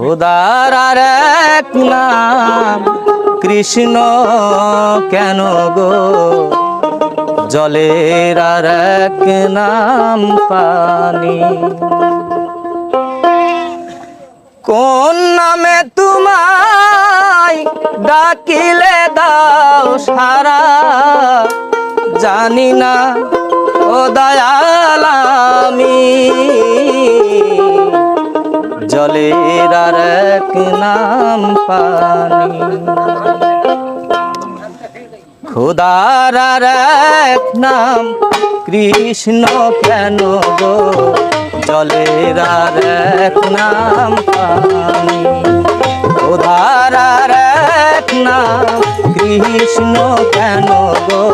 খোদার এক নাম। কৃষ্ণ কেন গো? জলের আর এক নাম পানি। কোন নামে তোমায় ডাকিলে দাও সারা? জানি না, ও দয়াল আমি। জলের আর এক নাম পানি। খোদার আর এক নাম, কৃষ্ণ কেন গো? জলের আর এক নাম পানি। খোদার আর এক নাম, কৃষ্ণ কেন গো?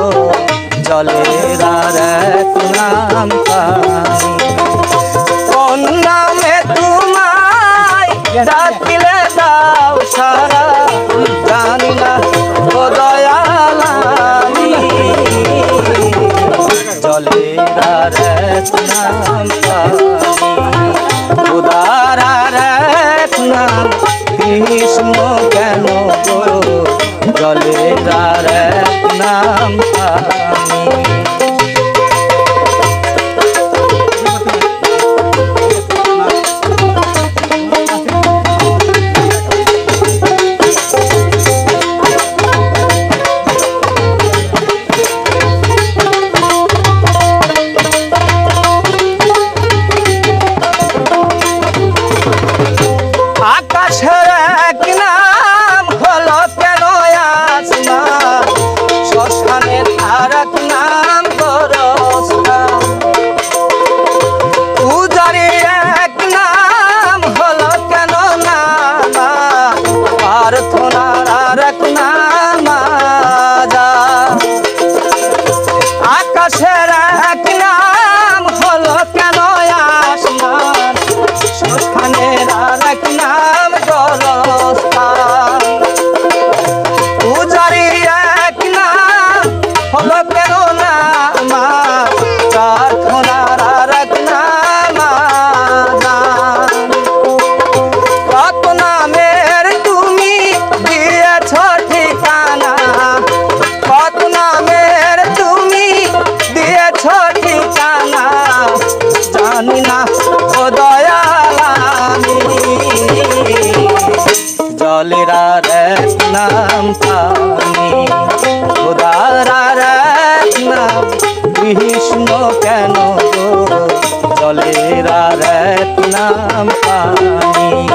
এক নাম কৃষ্ণ কেন জলের আর এক নাম পানি আকাশের কৃষ্ণ কেন জলের আর এক নাম পানি।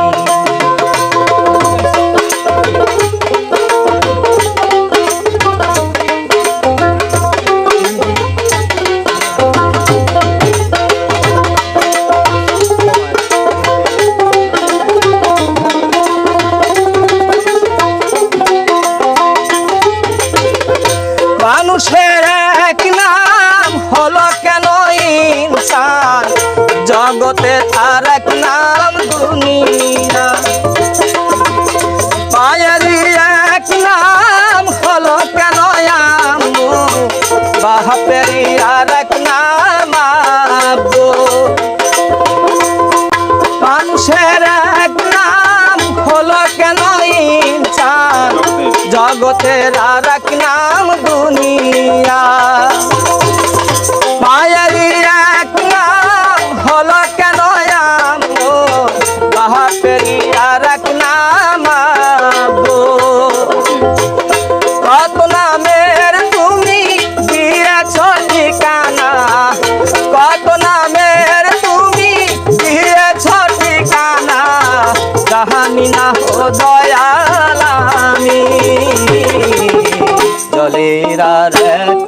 মানুষের এক নাম হলো কেন ইনসান? জগতে তার এক নাম দুনিয়া। মায়েরই এক নাম হলো কেন আম্মু? বাপেরই আর এক নাম আব্বু। মানুষের এক নাম হলো কেন ইনসান জগতের আর এক নাম দুনিয়া। জলের